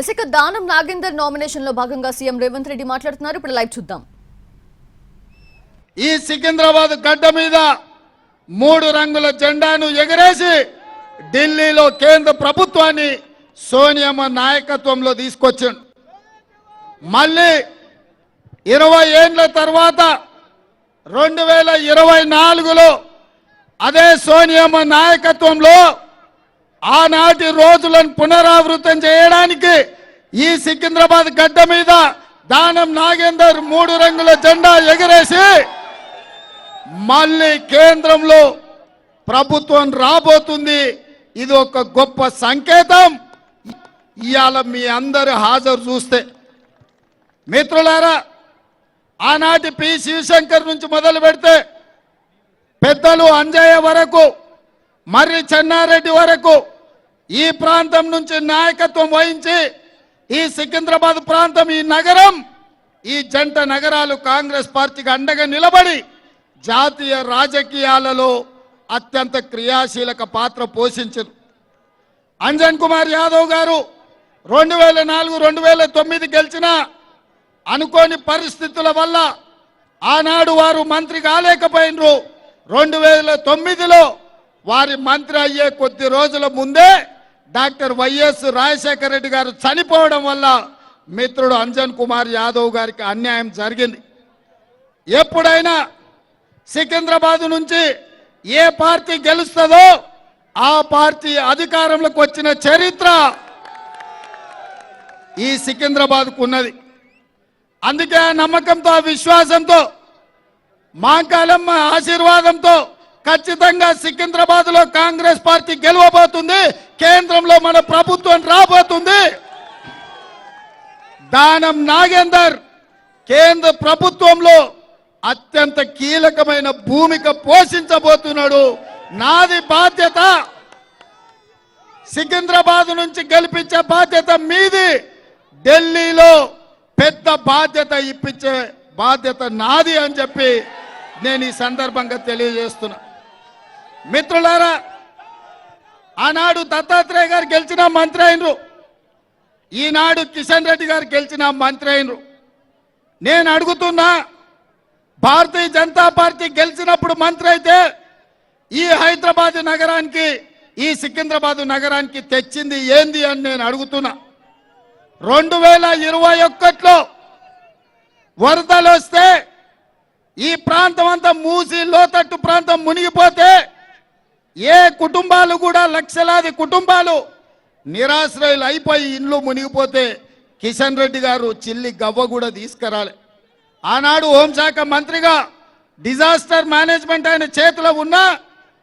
ఇసుక దానం నాగేందర్ నామినేషన్లో భాగంగా సీఎం రేవంత్ రెడ్డి మాట్లాడుతున్నారు. ఇప్పుడు లైవ్ చూద్దాం. ఈ సికింద్రాబాద్ గడ్డ మీద మూడు రంగుల జెండాను ఎగరేసి ఢిల్లీలో కేంద్ర ప్రభుత్వాన్ని సోనియమ్మ నాయకత్వంలో తీసుకొచ్చిండు. మళ్ళీ ఇరవై ఏండ్ల తర్వాత రెండు వేల ఇరవై నాలుగులో అదే సోనియమ్మ నాయకత్వంలో ఆనాటి రోజులను పునరావృతం చేయడానికి ఈ సికింద్రాబాద్ గడ్డ మీద దానం నాగేందర్ మూడు రంగుల జెండా ఎగరేసి మళ్ళీ కేంద్రంలో ప్రభుత్వం రాబోతుంది. ఇది ఒక గొప్ప సంకేతం. ఇవాళ మీ అందరి హాజరు చూస్తే. మిత్రులారా ఆనాటి పి శివశంకర్ నుంచి మొదలు పెడితే పెద్దలు అంజయ్య వరకు మర్రి చెన్నారెడ్డి వరకు ఈ ప్రాంతం నుంచి నాయకత్వం వహించి ఈ సికింద్రాబాద్ ప్రాంతం ఈ నగరం ఈ జంట నగరాలు కాంగ్రెస్ పార్టీకి అండగా నిలబడి జాతీయ రాజకీయాలలో అత్యంత క్రియాశీలక పాత్ర పోషించారు. అంజన్ కుమార్ యాదవ్ గారు రెండు వేల నాలుగు రెండు వేల తొమ్మిది గెలిచిన అనుకోని పరిస్థితుల వల్ల ఆనాడు వారు మంత్రి కాలేకపోయినరు. రెండు వేల తొమ్మిదిలో వారి మంత్రి అయ్యే కొద్ది రోజుల ముందే డాక్టర్ వైఎస్ రాజశేఖర రెడ్డి గారు చనిపోవడం వల్ల మిత్రుడు అంజన్ కుమార్ యాదవ్ గారికి అన్యాయం జరిగింది. ఎప్పుడైనా సికింద్రాబాద్ నుంచి ఏ పార్టీ గెలుస్తుందో ఆ పార్టీ అధికారంలోకి వచ్చిన చరిత్ర ఈ సికింద్రాబాద్కు ఉన్నది. అందుకే ఆ నమ్మకంతో ఆ విశ్వాసంతో మాంకాలమ్మ ఆశీర్వాదంతో ఖచ్చితంగా సికింద్రాబాద్లో కాంగ్రెస్ పార్టీ గెలవబోతుంది. కేంద్రంలో మన ప్రభుత్వం రాబోతుంది. దానం నాగేందర్ కేంద్ర ప్రభుత్వంలో అత్యంత కీలకమైన భూమిక పోషించబోతున్నాడు. నాది బాధ్యత. సికింద్రాబాద్ నుంచి గెలిపించే బాధ్యత మీది. ఢిల్లీలో పెద్ద బాధ్యత ఇప్పించే బాధ్యత నాది అని చెప్పి నేను ఈ సందర్భంగా తెలియజేస్తున్నా. మిత్రులారా ఆనాడు దత్తాత్రేయ గారు గెలిచిన మంత్రి అయినరు. ఈనాడు కిషన్ రెడ్డి గారు గెలిచిన మంత్రి అయినరు. నేను అడుగుతున్నా భారతీయ జనతా పార్టీ గెలిచినప్పుడు మంత్రి అయితే ఈ హైదరాబాద్ నగరానికి ఈ సికింద్రాబాద్ నగరానికి తెచ్చింది ఏంది అని నేను అడుగుతున్నా. రెండు వేల ఇరవై ఒక్కట్లో వరదలు వస్తే ఈ ప్రాంతం అంతా మూసి లోతట్టు ప్రాంతం మునిగిపోతే ఏ కుటుంబాలు కూడా లక్షలాది కుటుంబాలు నిరాశ్రయులు అయిపోయి ఇండ్లు మునిగిపోతే కిషన్ రెడ్డి గారు చిల్లి గవ్వ కూడా తీసుకురాలి. ఆనాడు హోంశాఖ మంత్రిగా డిజాస్టర్ మేనేజ్మెంట్ ఆయన చేతిలో ఉన్న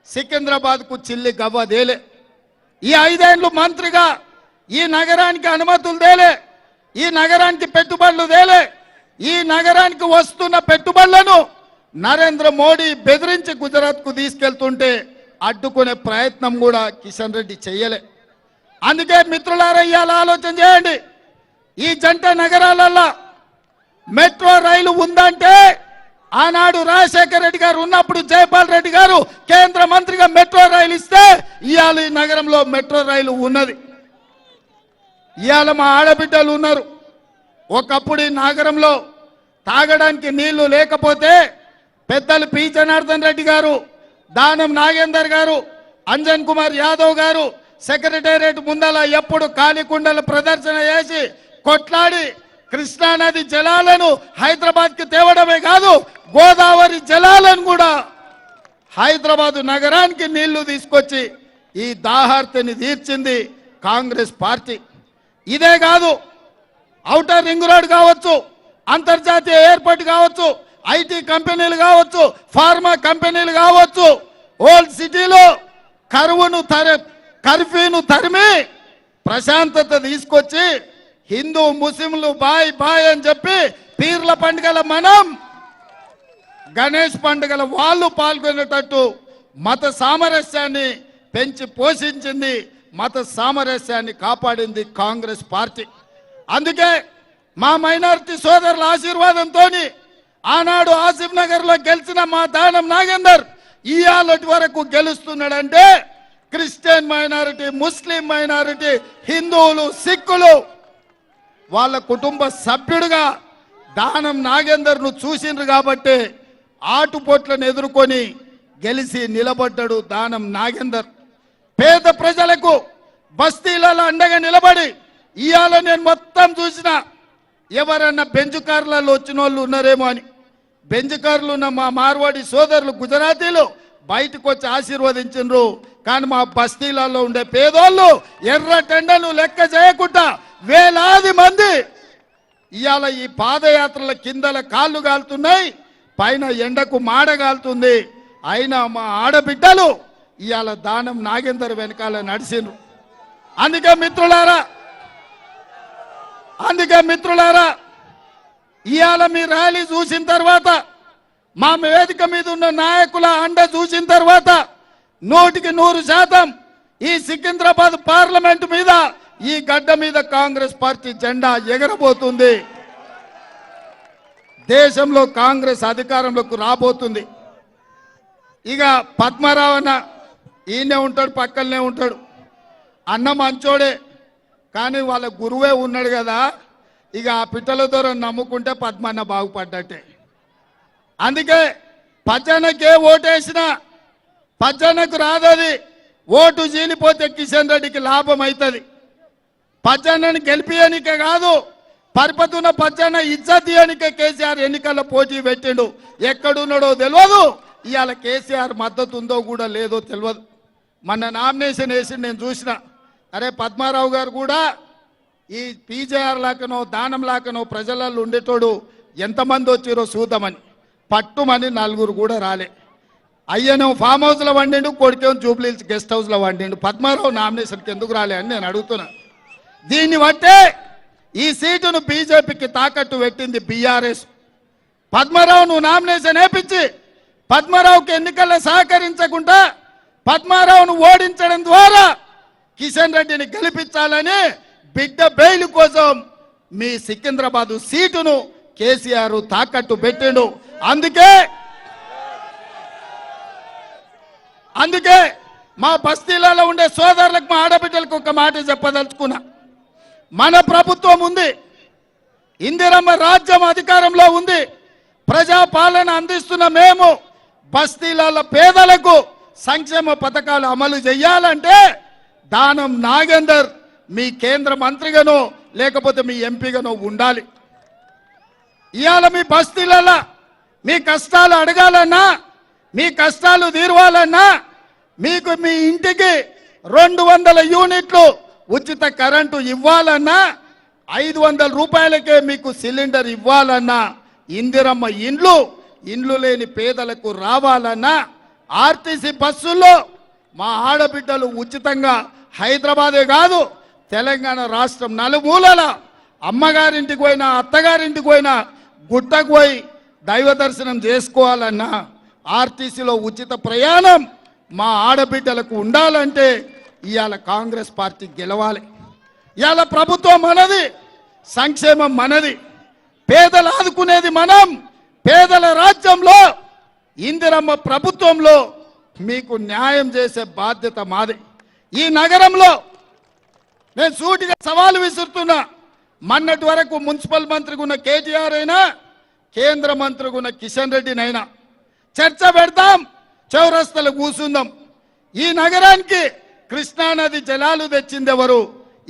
సికింద్రాబాద్కు చిల్లి గవ్వ దేలే ఈ ఐదేండ్లు మంత్రిగా ఈ నగరానికి అనుమతులు దేలే ఈ నగరానికి పెట్టుబడులు దేలే ఈ నగరానికి వస్తున్న పెట్టుబడులను నరేంద్ర మోడీ బెదిరించి గుజరాత్కు తీసుకెళ్తుంటే అడ్డుకునే ప్రయత్నం కూడా కిషన్ రెడ్డి చేయలే అందుకే మిత్రులారా ఇవాళ ఆలోచన చేయండి. ఈ జంట నగరాలల్లో మెట్రో రైలు ఉందంటే ఆనాడు రాజశేఖర రెడ్డి గారు ఉన్నప్పుడు జయపాల్ రెడ్డి గారు కేంద్ర మంత్రిగా మెట్రో రైలు ఇస్తే ఇవాళ ఈ నగరంలో మెట్రో రైలు ఉన్నది. ఇవాళ మా ఆడబిడ్డలు ఉన్నారు. ఒకప్పుడు ఈ నగరంలో తాగడానికి నీళ్ళు లేకపోతే పెద్దలు పి జనార్దన్ రెడ్డి గారు దానం నాగేందర్ గారు అంజన్ కుమార్ యాదవ్ గారు సెక్రటేరియట్ ముందల ఎప్పుడు కాలికుండలు ప్రదర్శన చేసి కొట్లాడి కృష్ణానది జలాలను హైదరాబాద్కి తేవడమే కాదు గోదావరి జలాలను కూడా హైదరాబాద్ నగరానికి నీళ్ళు తీసుకొచ్చి ఈ దాహార్తిని తీర్చింది కాంగ్రెస్ పార్టీ. ఇదే కాదు ఔటర్ రింగ్ రోడ్ కావచ్చు అంతర్జాతీయ ఎయిర్పోర్ట్ కావచ్చు ఐటీ కంపెనీలు కావచ్చు ఫార్మా కంపెనీలు కావచ్చు ఓల్డ్ సిటీలో కరువును తర కర్ఫ్యూను తరిమి ప్రశాంతత తీసుకొచ్చి హిందూ ముస్లింలు బాయ్ బాయ్ అని చెప్పి పీర్ల పండుగల మనం గణేష్ పండుగల వాళ్ళు పాల్గొనేటట్టు మత సామరస్యాన్ని పెంచి పోషించింది మత సామరస్యాన్ని కాపాడింది కాంగ్రెస్ పార్టీ. అందుకే మా మైనారిటీ సోదరుల ఆశీర్వాదంతో ఆనాడు ఆసిఫ్ నగర్లో గెలిచిన మా దానం నాగేందర్ ఇయాలటి వరకు గెలుస్తున్నాడంటే క్రిస్టియన్ మైనారిటీ ముస్లిం మైనారిటీ హిందువులు సిక్కులు వాళ్ళ కుటుంబ సభ్యుడిగా దానం నాగేందర్ను చూసిండ్రు కాబట్టి ఆటుపోట్లను ఎదుర్కొని గెలిచి నిలబడ్డాడు దానం నాగేందర్. పేద ప్రజలకు బస్తీలలో అండగా నిలబడి ఇవాళ నేను మొత్తం చూసిన ఎవరన్నా బెంచు కార్లలో వచ్చిన వాళ్ళు ఉన్నారేమో అని. బెంజకారులు ఉన్న మా మార్వాడి సోదరులు గుజరాతీలు బయటకు వచ్చి ఆశీర్వదించిండ్రు కానీ మా బస్తీలలో ఉండే పేదోళ్ళు ఎర్ర టెండను లెక్క చేయకుండా వేలాది మంది ఇవాళ ఈ పాదయాత్రల కిందల కాళ్ళు కాలుతున్నాయి పైన ఎండకు మాడగాలుతుంది అయినా మా ఆడబిడ్డలు ఇవాళ దానం నాగేందర్ వెనకాల నడిచిండ్రు అందుకే మిత్రులారా అందుకే మిత్రులారా ఇవాళ మీ ర్యాలీ చూసిన తర్వాత మా వేదిక మీద ఉన్న నాయకుల అండ చూసిన తర్వాత నూటికి నూరు శాతం ఈ సికింద్రాబాద్ పార్లమెంట్ మీద ఈ గడ్డ మీద కాంగ్రెస్ పార్టీ జెండా ఎగరబోతుంది. దేశంలో కాంగ్రెస్ అధికారంలోకి రాబోతుంది. ఇక పద్మారావు ఈయనే ఉంటాడు పక్కనే ఉంటాడు. అన్న మంచోడే కానీ వాళ్ళ గురువే ఉన్నాడు కదా. ఇక ఆ పిట్టల దొర నమ్ముకుంటే పద్మన్న బాగుపడ్డట్టే. అందుకే పచ్చనకే ఓటేసిన పచ్చనకు రాదది. ఓటు చీలిపోతే కిషన్ రెడ్డికి లాభం అవుతుంది పచ్చన్నని గెలిపియనికే కాదు పరిపతున్న పచ్చన్న ఇజ్జతీయనికే కేసీఆర్ ఎన్నికల్లో పోటీ పెట్టిండు. ఎక్కడున్నాడో తెలియదు ఇవాళ కేసీఆర్ మద్దతు ఉందో కూడా లేదో తెలియదు మొన్న నామినేషన్ వేసి నేను చూసిన. అరే పద్మారావు గారు కూడా ఈ పీజేఆర్ లాకనో దానం లాకనో ప్రజలలో ఉండేటోడు ఎంతమంది వచ్చారో చూద్దామని. పట్టుమని నలుగురు కూడా రాలే. అయ్యను ఫామ్ హౌస్లో వండిండు కొడుకేమో జూబ్లీ గెస్ట్ హౌస్లో వండిండు. పద్మారావు నామినేషన్కి ఎందుకు రాలే అని నేను అడుగుతున్నా. దీన్ని బట్టే ఈ సీటును బీజేపీకి తాకట్టు పెట్టింది బీఆర్ఎస్. పద్మారావు నువ్వు నామినేషన్ వేపించి పద్మారావుకి ఎన్నికల్లో సహకరించకుండా పద్మారావును ఓడించడం ద్వారా కిషన్ రెడ్డిని గెలిపించాలని బిడ్డ బెయిల్ కోసం మీ సికింద్రాబాదు సీటును కేసీఆర్ తాకట్టు పెట్టిండు. అందుకే అందుకే మా బస్తీలలో ఉండే సోదరులకు మా ఆడబిడ్డలకు ఒక మాట చెప్పదలుచుకున్నా. మన ప్రభుత్వం ఉంది. ఇందిరమ్మ రాజ్యం అధికారంలో ఉంది. ప్రజాపాలన అందిస్తున్న మేము బస్తీలలో పేదలకు సంక్షేమ పథకాలు అమలు చేయాలంటే దానం నాగేందర్ మీ కేంద్ర మంత్రిగానో లేకపోతే మీ ఎంపీగానో ఉండాలి. ఇవాళ మీ బస్తీలలో మీ కష్టాలు అడగాలన్నా మీ కష్టాలు తీరవాలన్నా మీకు మీ ఇంటికి రెండు వందల యూనిట్లు ఉచిత కరెంటు ఇవ్వాలన్నా ఐదు వందల రూపాయలకే మీకు సిలిండర్ ఇవ్వాలన్నా ఇందిరమ్మ ఇండ్లు ఇండ్లు లేని పేదలకు రావాలన్నా ఆర్టీసీ బస్సుల్లో మా ఆడబిడ్డలు ఉచితంగా హైదరాబాదే కాదు తెలంగాణ రాష్ట్రం నలుమూలల. అమ్మగారింటికి పోయినా అత్తగారింటికి పోయినా గుట్టకు పోయి దైవ దర్శనం చేసుకోవాలన్నా ఆర్టీసీలో ఉచిత ప్రయాణం మా ఆడబిడ్డలకు ఉండాలంటే ఇవాళ కాంగ్రెస్ పార్టీ గెలవాలి. ఇవాళ ప్రభుత్వం మనది సంక్షేమం మనది. పేదలు ఆదుకునేది మనం పేదల రాజ్యంలో ఇందిరమ్మ ప్రభుత్వంలో మీకు న్యాయం చేసే బాధ్యత మాది. ఈ నగరంలో నేను సూటిగా సవాలు విసురుతున్నా. మొన్నటి వరకు మున్సిపల్ మంత్రిగా ఉన్న కేటీఆర్ అయినా కేంద్ర మంత్రిగా ఉన్న కిషన్ రెడ్డినైనా. చర్చ పెడతాం చౌరస్తలు కూసుందాం. ఈ నగరానికి కృష్ణానది జలాలు తెచ్చింది ఎవరు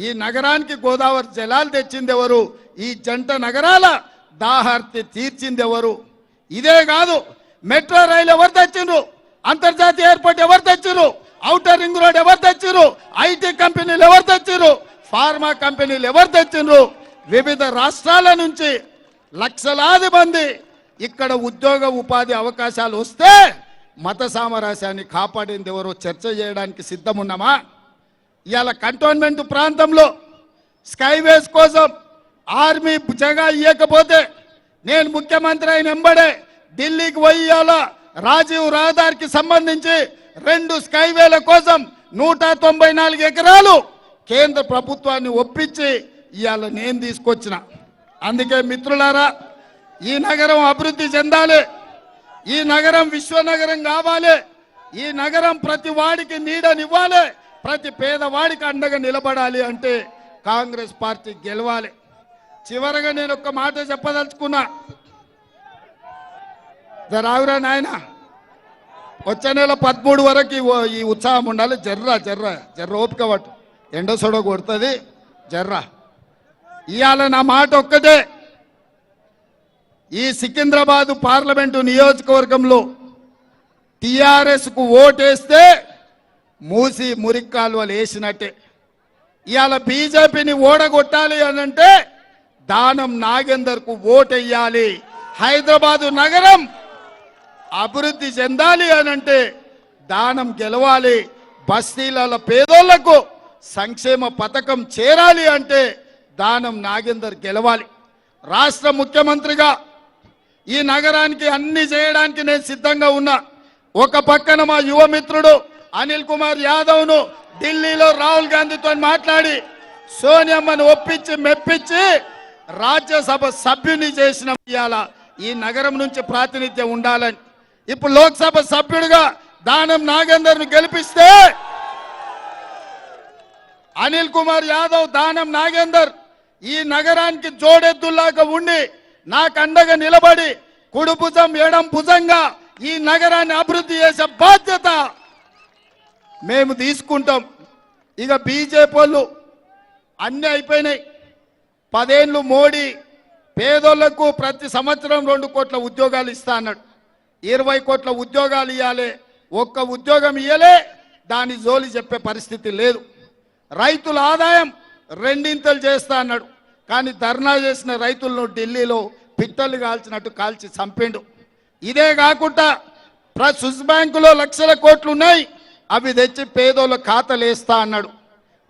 ఈ నగరానికి గోదావరి జలాలు తెచ్చింది ఎవరు ఈ జంట నగరాల దాహార్తి తీర్చింది ఎవరు ఇదే కాదు మెట్రో రైలు ఎవరు తెచ్చిండ్రు? అంతర్జాతీయ ఎయిర్పోర్ట్ ఎవరు తెచ్చిండ్రు? ఔటర్ రింగ్ రోడ్ ఎవరు తెచ్చిండ్రు? ఐటీ కంపెనీలు ఎవరు ఫార్మా కంపెనీలు ఎవరు తెచ్చిండ్రు? వివిధ రాష్ట్రాల నుంచి లక్షలాది మంది ఇక్కడ ఉద్యోగ ఉపాధి అవకాశాలు వస్తే మత సామరస్యాన్ని కాపాడింది ఎవరో చర్చ చేయడానికి సిద్ధమున్నామా? ఇవాళ కంటోన్మెంట్ ప్రాంతంలో స్కైవేస్ కోసం ఆర్మీ జగా ఇవ్వకపోతే నేను ముఖ్యమంత్రి అయిన ఎంబడే ఢిల్లీకి పోయి రాజీవ్ రహదారికి సంబంధించి రెండు స్కైవేల కోసం నూట తొంభై నాలుగు ఎకరాలు కేంద్ర ప్రభుత్వాన్ని ఒప్పించి ఇవాళ నేను తీసుకొచ్చిన. అందుకే మిత్రులారా ఈ నగరం అభివృద్ధి చెందాలి. ఈ నగరం విశ్వనగరం కావాలి. ఈ నగరం ప్రతి వాడికి నీడనివ్వాలి. ప్రతి పేదవాడికి అండగా నిలబడాలి అంటే కాంగ్రెస్ పార్టీ గెలవాలి. చివరగా నేను ఒక్క మాట చెప్పదలుచుకున్నా. రావురా నాయన వచ్చే నెల పదమూడు వరకు ఈ ఉత్సాహం ఉండాలి. జర్రా జర్రా జర్ర ఓపిక పట్టు. ఎండ సొడ కొడుతుంది జర్రా. ఇవాళ నా మాట ఒక్కటే. ఈ సికింద్రాబాదు పార్లమెంటు నియోజకవర్గంలో టీఆర్ఎస్కు ఓటేస్తే మూసి మురిక్కాలువలు వేసినట్టే. ఇవాళ బీజేపీని ఓడగొట్టాలి అని అంటే దానం నాగేందర్కు ఓటెయ్యాలి. హైదరాబాదు నగరం అభివృద్ధి చెందాలి అని అంటే దానం గెలవాలి బస్తీల పేదోళ్ళకు. సంక్షేమ పథకం చేరాలి అంటే దానం నాగేందర్ గెలవాలి. రాష్ట్ర ముఖ్యమంత్రిగా ఈ నగరానికి అన్ని చేయడానికి నేను సిద్ధంగా ఉన్నా. ఒక పక్కన మా యువమిత్రుడు అనిల్ కుమార్ యాదవ్ను ఢిల్లీలో రాహుల్ గాంధీతో మాట్లాడి సోనియమ్మను ఒప్పించి మెప్పించి రాజ్యసభ సభ్యుని చేసిన ఇవాళ ఈ నగరం నుంచి ప్రాతినిధ్యం ఉండాలని. ఇప్పుడు లోక్సభ సభ్యుడిగా దానం నాగేందర్ను గెలిపిస్తే అనిల్ కుమార్ యాదవ్ దానం నాగేందర్ ఈ నగరానికి జోడెద్దులాగా ఉండి నాకండగా నిలబడి కుడి భుజం ఎడం భుజంగా ఈ నగరాన్ని అభివృద్ధి చేసే బాధ్యత మేము తీసుకుంటాం. ఇక బీజేపీ వాళ్ళు అన్నీ అయిపోయినాయి. పదేళ్ళు మోడీ పేదోళ్ళకు ప్రతి సంవత్సరం రెండు కోట్ల ఉద్యోగాలు ఇస్తా అన్నాడు. ఇరవై కోట్ల ఉద్యోగాలు ఇవ్వాలి ఒక్క ఉద్యోగం ఇయ్యలే. దాని జోలి చెప్పే పరిస్థితి లేదు. రైతుల ఆదాయం రెండింతలు చేస్తా అన్నాడు. కానీ ధర్నా చేసిన రైతులను ఢిల్లీలో పిట్టలు కాల్చినట్టు కాల్చి చంపిండు. ఇదే కాకుండా ప్ర స్విస్ బ్యాంకులో లక్షల కోట్లు ఉన్నాయి అవి తెచ్చి పేదోళ్ళ ఖాతాలు వేస్తా అన్నాడు.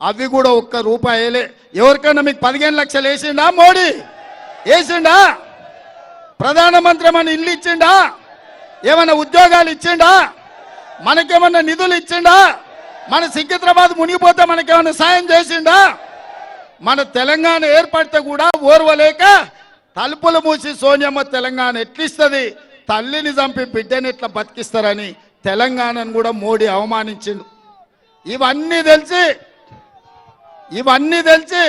అవి కూడా ఒక్క రూపాయలే. ఎవరికైనా మీకు పదిహేను లక్షలు వేసిండా మోడీ? వేసిండా? ప్రధానమంత్రి ఏమైనా ఇల్లు ఇచ్చిండా? ఏమైనా ఉద్యోగాలు ఇచ్చిండా? మనకేమన్నా నిధులు ఇచ్చిండా? మన సికింద్రాబాద్ మునిగిపోతే మనకేమైనా సాయం చేసిండా? మన తెలంగాణ ఏర్పడితే కూడా ఓర్వలేక తలుపులు మూసి సోనియమ్మ తెలంగాణ ఎట్లిస్తుంది? తల్లిని చంపి బిడ్డని ఎట్లా బతికిస్తారని తెలంగాణను కూడా మోడీ అవమానించిండు. ఇవన్నీ తెలిసి ఇవన్నీ తెలిసి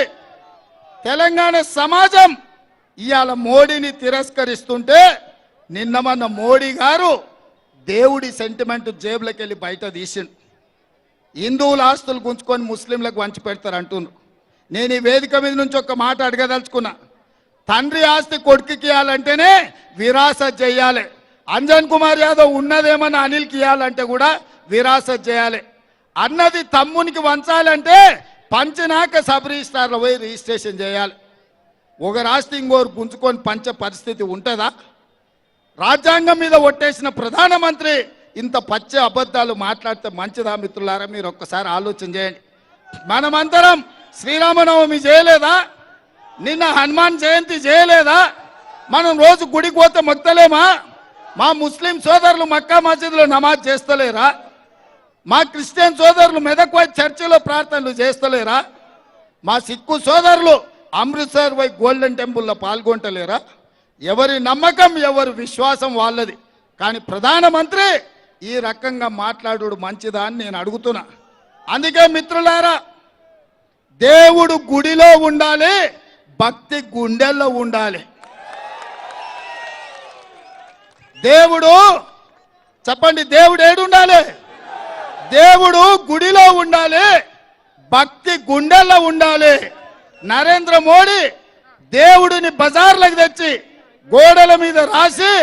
తెలంగాణ సమాజం ఇవాళ మోడీని తిరస్కరిస్తుంటే నిన్న మొన్న మోడీ గారు దేవుడి సెంటిమెంట్ జేబులోకి వెళ్ళి బయట తీసిండు. హిందువుల ఆస్తులు గుంచుకొని ముస్లింలకు వంచి పెడతారు అంటున్నారు. నేను ఈ వేదిక మీద నుంచి ఒక మాట అడగదలుచుకున్నా. తండ్రి ఆస్తి కొడుకుకి ఇవ్వాలంటేనే విరాస చేయాలి. అంజన్ కుమార్ యాదవ్ ఉన్నదేమని అనిల్కి ఇవ్వాలంటే కూడా విరాస చేయాలి. అన్నది తమ్మునికి వంచాలంటే పంచినాక సబ్ రిజిస్టార్లో పోయి రిజిస్ట్రేషన్ చేయాలి. ఒక రాష్ట్రం ఇంకోరు గుంజుకొని పంచే పరిస్థితి ఉంటుందా? రాజ్యాంగం మీద ఒట్టేసిన ప్రధానమంత్రి ఇంత పచ్చ అబద్ధాలు మాట్లాడితే మంచిదా మిత్రులారా? మీరు ఒక్కసారి ఆలోచన చేయండి. మనమందరం శ్రీరామనవమి చేయలేదా? నిన్న హనుమాన్ జయంతి చేయలేదా? మనం రోజు గుడికి పోతే మొక్తలేమా? మా ముస్లిం సోదరులు మక్కా మసీదులో నమాజ్ చేస్తలేరా? మా క్రిస్టియన్ సోదరులు మెదక్ పోయి చర్చిలో ప్రార్థనలు చేస్తలేరా? మా సిక్కు సోదరులు అమృత్సర్ వై గోల్డెన్ టెంపుల్లో పాల్గొంటలేరా? ఎవరి నమ్మకం ఎవరి విశ్వాసం వాళ్ళది. కానీ ప్రధానమంత్రి ఈ రకంగా మాట్లాడు మంచిదా అని నేను అడుగుతున్నా. అందుకే మిత్రులారా దేవుడు గుడిలో ఉండాలి భక్తి గుండెల్లో ఉండాలి. దేవుడు చెప్పండి దేవుడు ఏడు ఉండాలి? దేవుడు గుడిలో ఉండాలి భక్తి గుండెల్లో ఉండాలి. నరేంద్ర మోడీ దేవుడిని బజార్లకు తెచ్చి గోడల మీద రాసి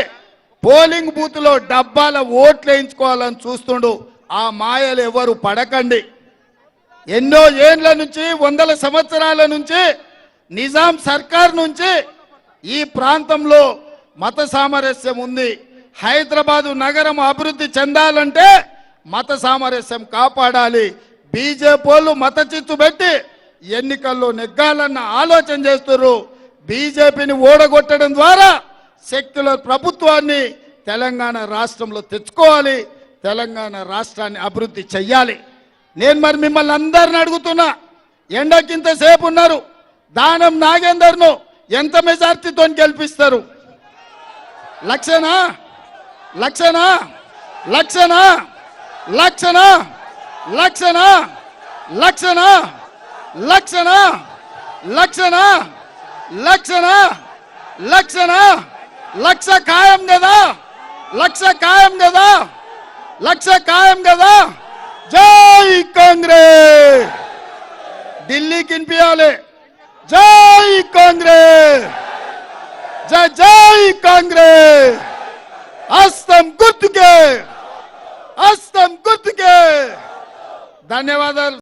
పోలింగ్ బూత్లో డబ్బాల ఓట్లు వేయించుకోవాలని చూస్తుండు. ఆ మాయలు ఎవరు పడకండి. ఎన్నో ఏండ్ల నుంచి వందల సంవత్సరాల నుంచి నిజాం సర్కార్ నుంచి ఈ ప్రాంతంలో మత సామరస్యం ఉంది. హైదరాబాదు నగరం అభివృద్ధి చెందాలంటే మత సామరస్యం కాపాడాలి. బీజేపీ వాళ్ళు మత చిత్తు పెట్టి ఎన్నికల్లో నెగ్గాలన్న ఆలోచన చేస్తున్నారు బీజేపీని ఓడగొట్టడం ద్వారా శక్తుల ప్రభుత్వాన్ని తెలంగాణ రాష్ట్రంలో తెచ్చుకోవాలి తెలంగాణ రాష్ట్రాన్ని అభివృద్ధి చెయ్యాలి నేను మరి మిమ్మల్ని అందరిని అడుగుతున్నా ఎండకింత సేపు ఉన్నారు దానం నాగేందర్ను ఎంత మెజార్టీతో గెలిపిస్తారు లక్షనా లక్షనా లక్షనా లక్షనా లక్షనా లక్షనా లక్షనా లక్షనా లక్షణ లక్షణ లక్ష ఖాయం కదా లక్ష ఖాయం కదా లక్ష ఖాయం కదా జై కాంగ్రెస్ ఢిల్లీకి వినిపించాలి జై కాంగ్రెస్ జై జై కాంగ్రెస్ హస్తం గుర్తుకే హస్తం గుర్తుకే ధన్యవాదాలు